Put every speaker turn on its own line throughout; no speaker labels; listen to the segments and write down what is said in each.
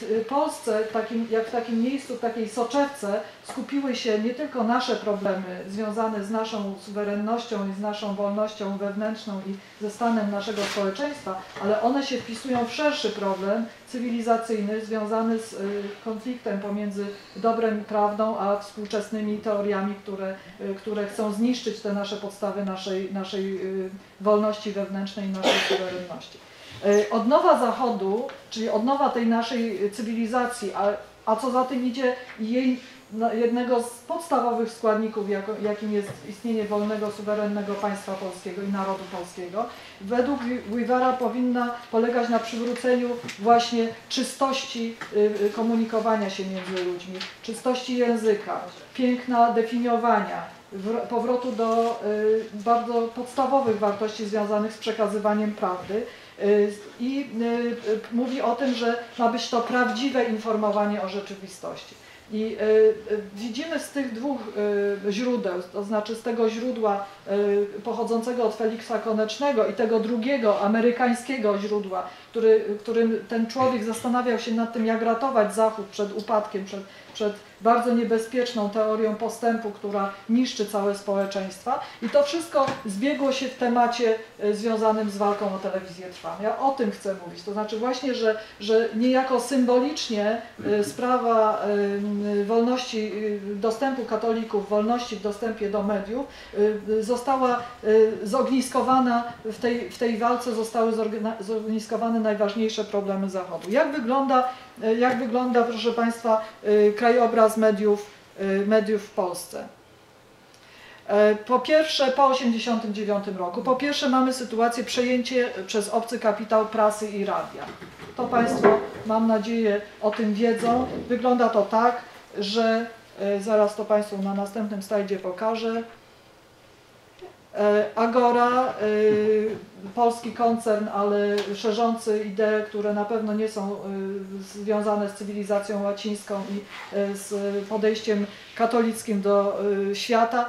W Polsce, takim, jak w takim miejscu, w takiej soczewce, skupiły się nie tylko nasze problemy związane z naszą suwerennością i z naszą wolnością wewnętrzną i ze stanem naszego społeczeństwa, ale one się wpisują w szerszy problem cywilizacyjny związany z y, konfliktem pomiędzy dobrem i prawdą, a współczesnymi teoriami, które, y, które chcą zniszczyć te nasze podstawy naszej, naszej y, wolności wewnętrznej i naszej suwerenności. Y, Odnowa Zachodu, czyli odnowa tej naszej cywilizacji, a, a co za tym idzie jej no, jednego z podstawowych składników, jakim jest istnienie wolnego, suwerennego państwa polskiego i narodu polskiego, według Weavera powinna polegać na przywróceniu właśnie czystości y, y, komunikowania się między ludźmi, czystości języka, piękna definiowania, powrotu do y, bardzo podstawowych wartości związanych z przekazywaniem prawdy. Y, I y, mówi o tym, że ma być to prawdziwe informowanie o rzeczywistości. I widzimy z tych dwóch źródeł, to znaczy z tego źródła pochodzącego od Feliksa Konecznego i tego drugiego, amerykańskiego źródła, który, którym ten człowiek zastanawiał się nad tym, jak ratować Zachód przed upadkiem, przed, przed bardzo niebezpieczną teorią postępu, która niszczy całe społeczeństwa. I to wszystko zbiegło się w temacie y, związanym z walką o telewizję trwam. Ja o tym chcę mówić. To znaczy właśnie, że, że niejako symbolicznie y, sprawa wolności, y, dostępu katolików, wolności w dostępie do mediów została zogniskowana w tej, w tej walce, zostały zogniskowane najważniejsze problemy Zachodu. Jak wygląda, y, jak wygląda proszę Państwa, y, krajobraz mediów, y, mediów w Polsce? E, Po pierwsze, po 1989 roku, po pierwsze mamy sytuację przejęcie przez obcy kapitał prasy i radia. To Państwo, mam nadzieję, o tym wiedzą. Wygląda to tak, że e, zaraz to Państwu na następnym slajdzie pokażę. E, Agora, e, polski koncern, ale szerzący idee, które na pewno nie są e, związane z cywilizacją łacińską i z podejściem katolickim do świata,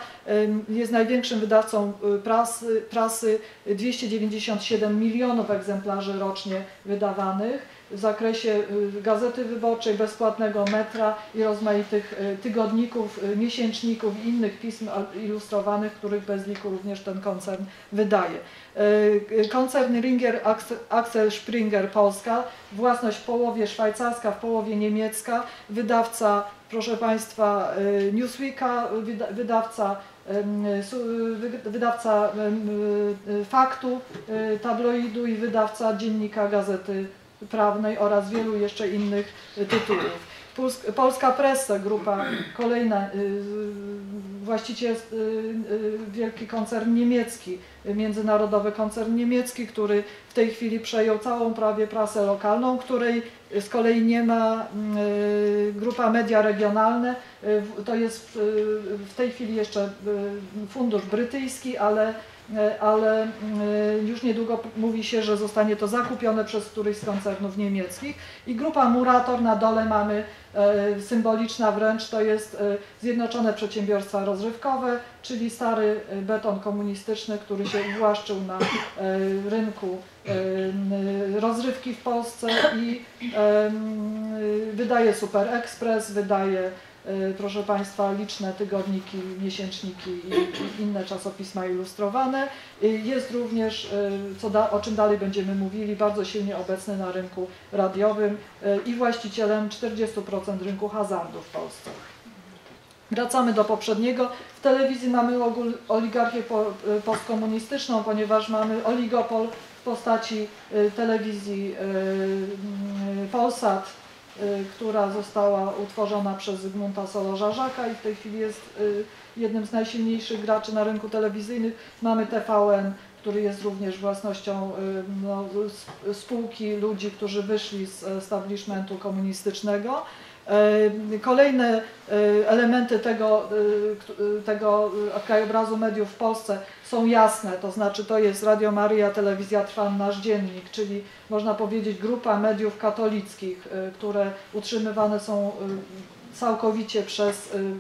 jest największym wydawcą prasy, prasy 297 milionów egzemplarzy rocznie wydawanych w zakresie y, gazety wyborczej, bezpłatnego metra i rozmaitych y, tygodników, y, miesięczników i innych pism ilustrowanych, których bez liku również ten koncern wydaje. Koncern Ringer Axel- Springer Polska, własność w połowie szwajcarska, w połowie niemiecka, wydawca, proszę Państwa, Newsweeka, wyda- wydawca wydawca faktu, tabloidu i wydawca dziennika gazety prawnej oraz wielu jeszcze innych tytułów. Polska Pressa, grupa kolejna, y, właściciel y, y, wielki koncern niemiecki, międzynarodowy koncern niemiecki, który w tej chwili przejął całą prawie prasę lokalną, której z kolei nie ma grupa media regionalne, to jest w tej chwili jeszcze fundusz brytyjski, ale ale mm, już niedługo mówi się, że zostanie to zakupione przez któryś z koncernów niemieckich. I grupa Murator na dole mamy e, symboliczna wręcz, to jest e, Zjednoczone Przedsiębiorstwa Rozrywkowe, czyli stary e, beton komunistyczny, który się uwłaszczył na e, rynku e, rozrywki w Polsce i e, wydaje Super Express, wydaje e, proszę Państwa, liczne tygodniki, miesięczniki i, inne czasopisma ilustrowane. Y, Jest również, y, co da, o czym dalej będziemy mówili, bardzo silnie obecny na rynku radiowym y, i właścicielem 40% rynku hazardu w Polsce. Wracamy do poprzedniego. W telewizji mamy oligarchię po, y, postkomunistyczną, ponieważ mamy oligopol w postaci y, telewizji y, y, Polsat, y, która została utworzona przez Zygmunta Solorza-Żaka i w tej chwili jest y, jednym z najsilniejszych graczy na rynku telewizyjnym. Mamy TVN, który jest również własnością y, no, spółki ludzi, którzy wyszli z establishmentu komunistycznego. E, Kolejne e, elementy tego, e, tego krajobrazu mediów w Polsce są jasne, to znaczy to jest Radio Maria, Telewizja Trwam, Nasz Dziennik, czyli można powiedzieć grupa mediów katolickich, które utrzymywane są całkowicie przez y, y,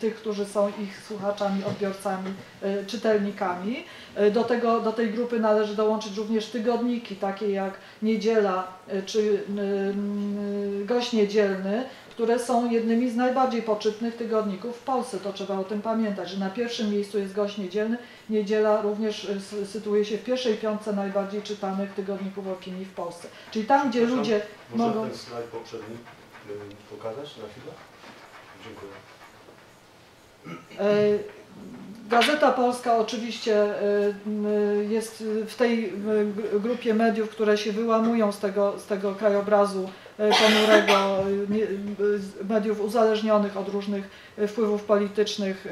tych, którzy są ich słuchaczami, odbiorcami, y, czytelnikami. Do, tego, do tej grupy należy dołączyć również tygodniki, takie jak Niedziela czy Gość Niedzielny, które są jednymi z najbardziej poczytnych tygodników w Polsce. To trzeba o tym pamiętać, że na pierwszym miejscu jest Gość Niedzielny. Niedziela również sytuuje się w pierwszej piątce najbardziej czytanych tygodników opinii w Polsce. Czyli tam, gdzie ludzie mogą...
ten slajd poprzedni pokazać na chwilę? Dziękuję.
E, Gazeta Polska oczywiście e, jest w tej gr- grupie mediów, które się wyłamują z tego, z tego krajobrazu e, ponurego, mediów uzależnionych od różnych wpływów politycznych,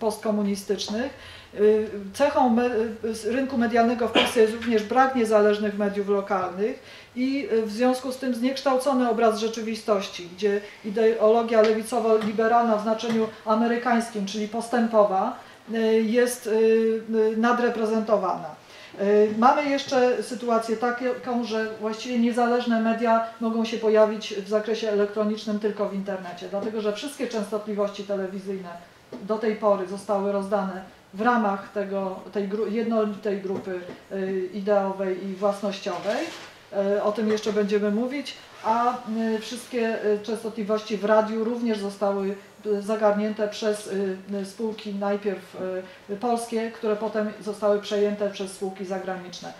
postkomunistycznych. E, Cechą me, z rynku medialnego w Polsce jest również brak niezależnych mediów lokalnych i e, w związku z tym zniekształcony obraz rzeczywistości, gdzie ideologia lewicowo-liberalna w znaczeniu amerykańskim, czyli postępowa, y, jest y, y, nadreprezentowana. Y, Mamy jeszcze sytuację taką, że właściwie niezależne media mogą się pojawić w zakresie elektronicznym tylko w internecie, dlatego że wszystkie częstotliwości telewizyjne do tej pory zostały rozdane w ramach tego, tej gru, jednolitej grupy y, ideowej i własnościowej. Y, O tym jeszcze będziemy mówić, a y, wszystkie częstotliwości w radiu również zostały zagarnięte przez spółki najpierw polskie, które potem zostały przejęte przez spółki zagraniczne.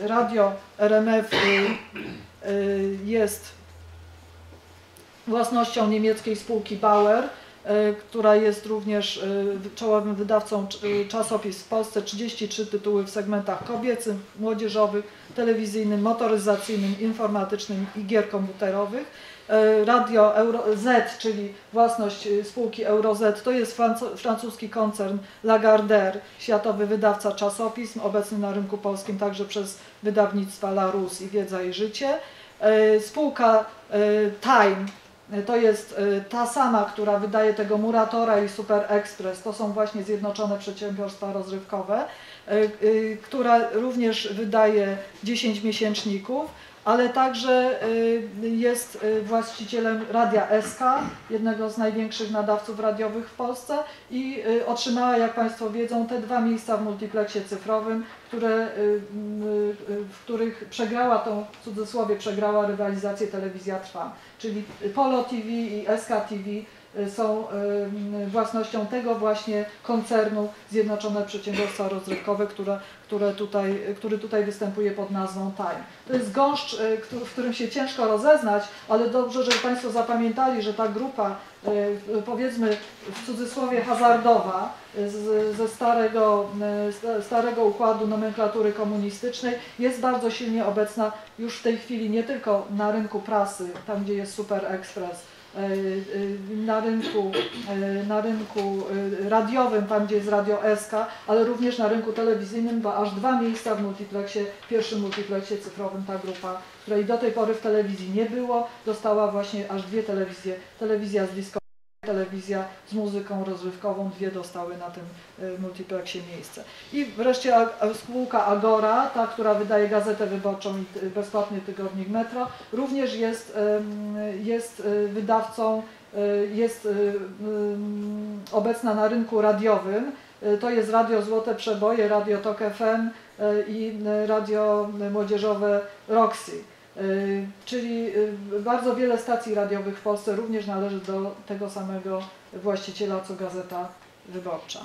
Radio RMF jest własnością niemieckiej spółki Bauer, która jest również y, czołowym wydawcą cz- y, czasopism w Polsce. 33 tytuły w segmentach kobiecym, młodzieżowych, telewizyjnym, motoryzacyjnym, informatycznym i gier komputerowych. Radio Euro Z, czyli własność spółki EuroZ, to jest francu- francuski koncern Lagardère, światowy wydawca czasopism, obecny na rynku polskim także przez wydawnictwa Larus i Wiedza i Życie. Spółka Time to jest y, ta sama, która wydaje tego Muratora i Super Express. To są właśnie Zjednoczone Przedsiębiorstwa Rozrywkowe, y, y, która również wydaje 10 miesięczników, ale także jest właścicielem Radia SK, jednego z największych nadawców radiowych w Polsce i otrzymała, jak Państwo wiedzą, te dwa miejsca w multiplexie cyfrowym, które, w których przegrała tą, w cudzysłowie, przegrała rywalizację Telewizja Trwa. Czyli Polo TV i SK TV y, są y, własnością tego właśnie koncernu Zjednoczone Przedsiębiorstwa Rozrywkowe, które, które tutaj, który tutaj występuje pod nazwą Time. To jest gąszcz, y, w którym się ciężko rozeznać, ale dobrze, żeby Państwo zapamiętali, że ta grupa, y, y, powiedzmy w cudzysłowie hazardowa, y, z, ze starego, y, sta- starego układu nomenklatury komunistycznej jest bardzo silnie obecna już w tej chwili nie tylko na rynku prasy, tam gdzie jest Super Express, y, y, na rynku, y, na rynku radiowym, tam gdzie jest Radio SK, ale również na rynku telewizyjnym, bo aż dwa miejsca w multiplexie, pierwszym multiplexie cyfrowym ta grupa, której do tej pory w telewizji nie było, dostała właśnie aż dwie telewizje, telewizja z disco telewizja z muzyką rozrywkową, dwie dostały na tym y, multiplexie miejsce. I wreszcie a spółka Agora, ta, która wydaje gazetę wyborczą i bezpłatny tygodnik Metro, również jest, jest y, wydawcą, jest obecna na rynku radiowym. To jest Radio Złote Przeboje, Radio Tok FM i radio młodzieżowe Roxy. Y, Czyli y, bardzo wiele stacji radiowych w Polsce również należy do tego samego właściciela co Gazeta Wyborcza.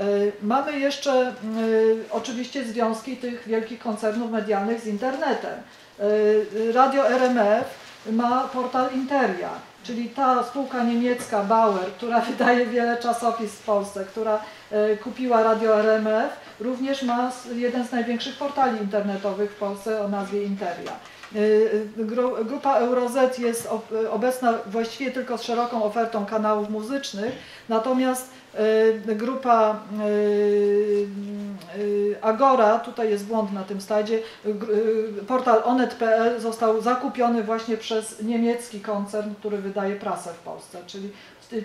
Y, Mamy jeszcze oczywiście związki tych wielkich koncernów medialnych z internetem. Radio RMF ma portal Interia, czyli ta spółka niemiecka Bauer, która wydaje wiele czasopism w Polsce, która kupiła Radio RMF, również ma jeden z największych portali internetowych w Polsce o nazwie Interia. Y, y, gru- Grupa EuroZ jest y, obecna właściwie tylko z szeroką ofertą kanałów muzycznych, natomiast grupa Agora, tutaj jest błąd na tym slajdzie, portal onet.pl został zakupiony właśnie przez niemiecki koncern, który wydaje prasę w Polsce, czyli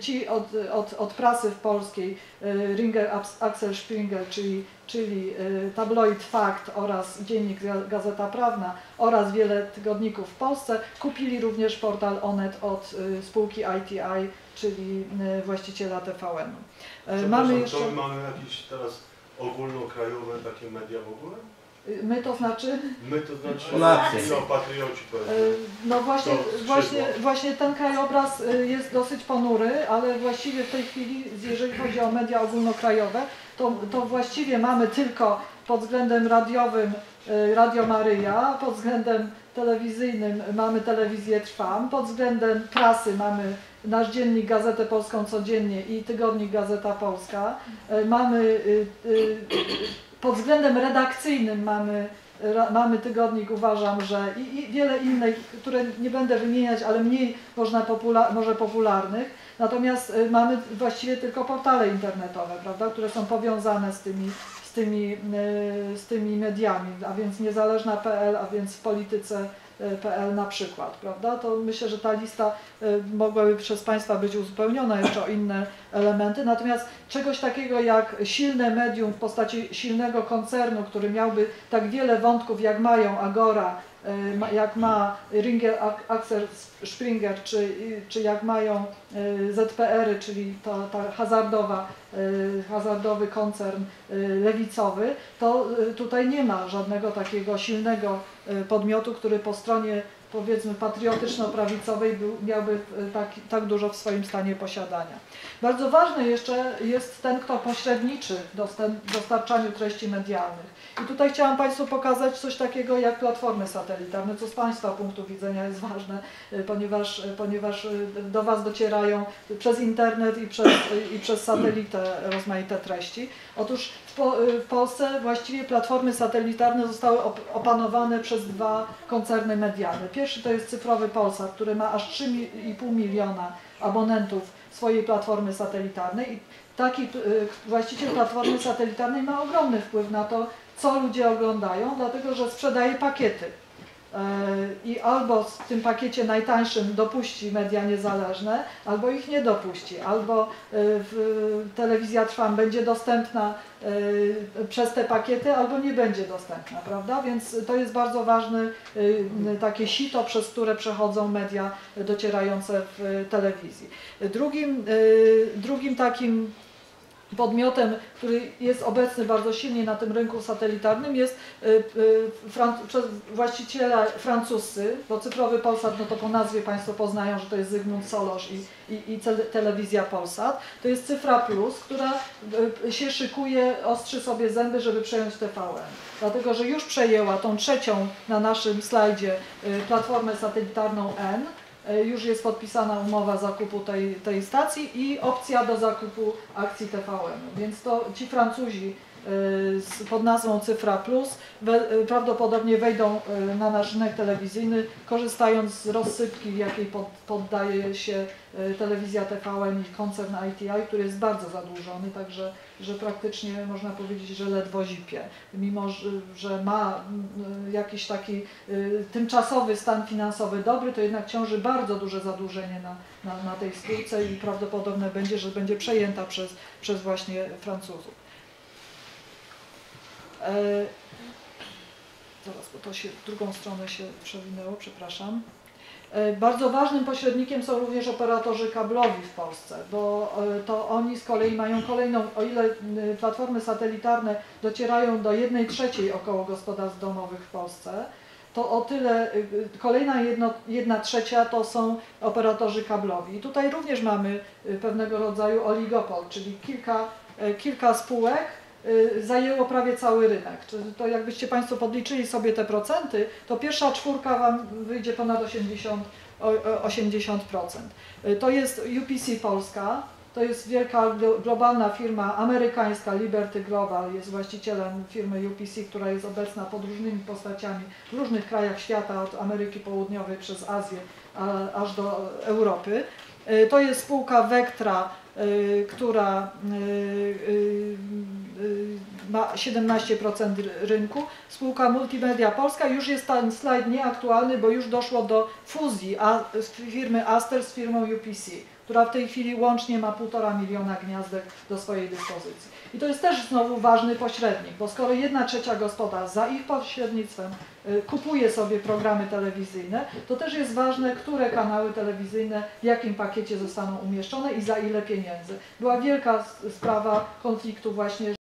ci od, od, od prasy w polskiej, y, Ringer Axel Springer, czyli, czyli y, tabloid Fakt oraz dziennik Ga- Gazeta Prawna oraz wiele tygodników w Polsce, kupili również portal Onet od y, spółki ITI, czyli właściciela TVN-u. Mamy jeszcze,
to mamy jakieś teraz ogólnokrajowe takie media w ogóle?
My to znaczy,
My to znaczy
Polacy.
no, patrioci
y, no właśnie, właśnie, właśnie ten krajobraz y, jest dosyć ponury, ale właściwie w tej chwili, jeżeli chodzi o media ogólnokrajowe, to, to właściwie mamy tylko pod względem radiowym y, Radio Maryja, pod względem telewizyjnym mamy Telewizję Trwam, pod względem prasy mamy nasz dziennik Gazetę Polską codziennie i tygodnik Gazeta Polska. Y, Mamy y, y, pod względem redakcyjnym mamy, mamy tygodnik, uważam, że i, i wiele innych, które nie będę wymieniać, ale mniej można popula może popularnych. Natomiast y, mamy właściwie tylko portale internetowe, prawda, które są powiązane z tymi, z tymi, y, z tymi mediami, a więc niezależna.pl, a więc w polityce y, PL na przykład, prawda? To myślę, że ta lista y, mogłaby przez Państwa być uzupełniona jeszcze o inne elementy. Natomiast czegoś takiego jak silne medium w postaci silnego koncernu, który miałby tak wiele wątków, jak mają Agora, jak ma Ringer Axel Springer, czy, czy jak mają ZPR-y, czyli ta, ta hazardowa, hazardowy koncern y, lewicowy, to y, tutaj nie ma żadnego takiego silnego y, podmiotu, który po stronie powiedzmy patriotyczno-prawicowej miałby y, tak, tak dużo w swoim stanie posiadania. Bardzo ważny jeszcze jest ten, kto pośredniczy w dostarczaniu treści medialnych. I tutaj chciałam Państwu pokazać coś takiego jak platformy satelitarne, co z Państwa punktu widzenia jest ważne, y, ponieważ, y, ponieważ y, do Was docierają przez internet i przez, i przez satelitę rozmaite treści. Otóż w, po, y, w Polsce właściwie platformy satelitarne zostały op- opanowane przez dwa koncerny medialne. Pierwszy to jest cyfrowy Polsat, który ma aż 3,5 miliona abonentów swojej platformy satelitarnej i taki y, właściciel platformy satelitarnej ma ogromny wpływ na to, co ludzie oglądają, dlatego że sprzedaje pakiety. E, I albo w tym pakiecie najtańszym dopuści media niezależne, albo ich nie dopuści, albo e, telewizja Trwam będzie dostępna e, przez te pakiety, albo nie będzie dostępna, prawda? Więc to jest bardzo ważne takie sito, przez które przechodzą media docierające w telewizji. Drugim, drugim takim podmiotem, który jest obecny bardzo silnie na tym rynku satelitarnym jest y, y, przez właściciela francuscy, bo cyfrowy Polsat, no to po nazwie Państwo poznają, że to jest Zygmunt Solosz i, i, i tele- telewizja Polsat. To jest Cyfra Plus, która y, się szykuje, ostrzy sobie zęby, żeby przejąć TVN. Dlatego, że już przejęła tą trzecią na naszym slajdzie platformę satelitarną N, już jest podpisana umowa zakupu tej, tej stacji i opcja do zakupu akcji TVN. Więc to ci Francuzi e, pod nazwą Cyfra Plus e, prawdopodobnie wejdą e, na nasz rynek telewizyjny, korzystając z rozsypki, jakiej pod, poddaje się telewizja TVN i koncern ITI, który jest bardzo zadłużony, także że praktycznie można powiedzieć, że ledwo zipie. Mimo, że, ma jakiś taki y, tymczasowy stan finansowy dobry, to jednak ciąży bardzo duże zadłużenie na, na, na tej spółce i prawdopodobne będzie, że będzie przejęta przez, przez właśnie Francuzów. E, zaraz, bo to się w drugą stronę się przewinęło, przepraszam. E, Bardzo ważnym pośrednikiem są również operatorzy kablowi w Polsce, bo e, to oni z kolei mają kolejną, o ile platformy satelitarne docierają do 1 trzeciej około gospodarstw domowych w Polsce, to o tyle kolejna jedno, jedna trzecia to są operatorzy kablowi. I tutaj również mamy pewnego rodzaju oligopol, czyli kilka, kilka spółek zajęło prawie cały rynek. To jakbyście Państwo podliczyli sobie te procenty, to pierwsza czwórka Wam wyjdzie ponad 80, o- o 80%. Y, To jest UPC Polska, to jest wielka glo- globalna firma amerykańska, Liberty Global, jest właścicielem firmy UPC, która jest obecna pod różnymi postaciami w różnych krajach świata, od Ameryki Południowej przez Azję a, aż do Europy. Y, To jest spółka Vectra, y, która y, y, y, ma 17% ry- rynku. Spółka Multimedia Polska, już jest ten slajd nieaktualny, bo już doszło do fuzji a, firmy Aster z firmą UPC, która w tej chwili łącznie ma półtora miliona gniazdek do swojej dyspozycji. I to jest też znowu ważny pośrednik, bo skoro jedna trzecia gospodarstw za ich pośrednictwem y, kupuje sobie programy telewizyjne, to też jest ważne, które kanały telewizyjne w jakim pakiecie zostaną umieszczone i za ile pieniędzy. Była wielka sprawa konfliktu właśnie